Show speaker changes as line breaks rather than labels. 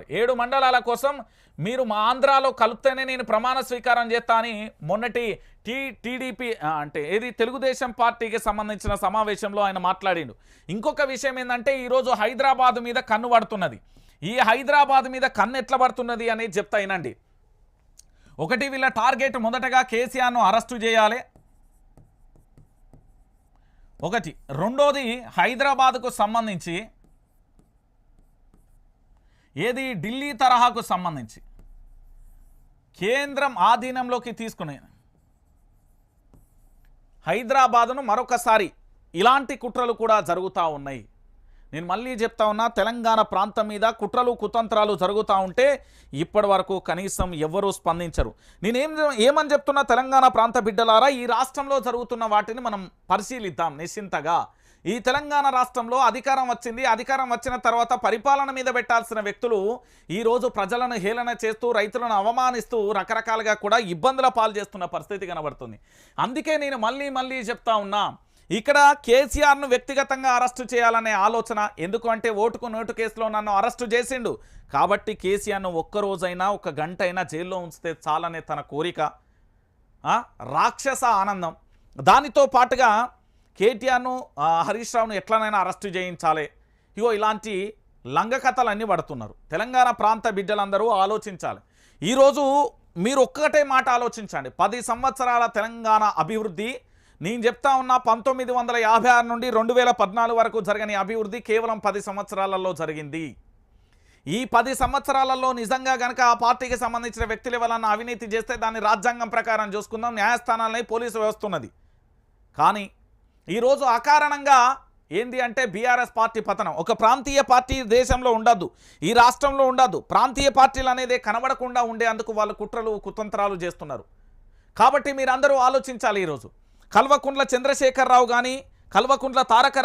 Sorry ఏడు మండలాల కోసం మీరు మా ఆంధ్రాలో కలిపితేనే నేను ప్రమాణ స్వీకారం చేస్తా అని మొన్నటి టీ టీడీపీ అంటే ఏది తెలుగుదేశం పార్టీకి సంబంధించిన సమావేశంలో ఆయన మాట్లాడిండు. ఇంకొక విషయం ఏంటంటే ఈరోజు హైదరాబాద్ మీద కన్ను పడుతున్నది. ఈ హైదరాబాద్ మీద కన్ను ఎట్లా పడుతున్నది అనేది చెప్తా వినండి. ఒకటి వీళ్ళ టార్గెట్ మొదటగా కేసీఆర్ను అరెస్టు చేయాలి. ఒకటి. రెండోది హైదరాబాద్కు సంబంధించి ఏది ఢిల్లీ తరహాకు సంబంధించి? కేంద్రం ఆధీనంలోకి తీసుకునే హైదరాబాదును మరొకసారి ఇలాంటి కుట్రలు కూడా జరుగుతూ ఉన్నాయి. నేను మళ్ళీ చెప్తా ఉన్నా తెలంగాణ ప్రాంతం మీద కుట్రలు కుతంత్రాలు జరుగుతూ ఉంటే ఇప్పటి వరకు కనీసం ఎవ్వరూ స్పందించరు. నేనేం ఏమని చెప్తున్నా తెలంగాణ ప్రాంత బిడ్డలారా ఈ రాష్ట్రంలో జరుగుతున్న వాటిని మనం పరిశీలిద్దాం నిశ్చింతగా. ఈ తెలంగాణ రాష్ట్రంలో అధికారం వచ్చింది అధికారం వచ్చిన తర్వాత పరిపాలన మీద పెట్టాల్సిన వ్యక్తులు ఈరోజు ప్రజలను హేళన చేస్తూ రైతులను అవమానిస్తూ రకరకాలుగా కూడా ఇబ్బందుల పాలు చేస్తున్న పరిస్థితి కనబడుతుంది. అందుకే నేను మళ్ళీ మళ్ళీ చెప్తా ఉన్నా ఇక్కడ కేసీఆర్ను వ్యక్తిగతంగా అరెస్టు చేయాలనే ఆలోచన ఎందుకు అంటే ఓటుకు నోటు కేసులో నన్ను అరెస్టు చేసిండు. కాబట్టి కేసీఆర్ను ఒక్కరోజైనా ఒక గంట అయినా జైల్లో ఉంచితే చాలనే తన కోరిక. రాక్షస ఆనందం. దానితో పాటుగా కేటీఆర్ను హరీష్ రావును ఎట్లనైనా అరెస్టు చేయించాలి. ఇగో ఇలాంటి లంగ కథలు అన్నీ పడుతున్నారు. తెలంగాణ ప్రాంత బిడ్డలందరూ ఆలోచించాలి. ఈరోజు మీరు ఒక్కటే మాట ఆలోచించండి. పది సంవత్సరాల తెలంగాణ అభివృద్ధి నేను చెప్తా ఉన్నా పంతొమ్మిది వందల యాభై ఆరు నుండి రెండు వేల పద్నాలుగు వరకు జరిగిన అభివృద్ధి కేవలం పది సంవత్సరాలలో జరిగింది. ఈ పది సంవత్సరాలలో నిజంగా గనక ఆ పార్టీకి సంబంధించిన వ్యక్తులు ఎవరన్నా అవినీతి చేస్తే దాన్ని రాజ్యాంగం ప్రకారం చూసుకుందాం న్యాయస్థానాలని పోలీసు వ్యవస్థ ఉన్నది. కానీ ఈరోజు అకారణంగా ఏంది అంటే బీఆర్ఎస్ పార్టీ పతనం. ఒక ప్రాంతీయ పార్టీ దేశంలో ఉండద్దు ఈ రాష్ట్రంలో ఉండద్దు. ప్రాంతీయ పార్టీలు అనేది కనబడకుండా ఉండేందుకు వాళ్ళు కుట్రలు కుతంత్రాలు చేస్తున్నారు. కాబట్టి మీరందరూ ఆలోచించాలి ఈరోజు. కల్వకుంట్ల చంద్రశేఖరరావు కానీ కల్వకుంట్ల తారక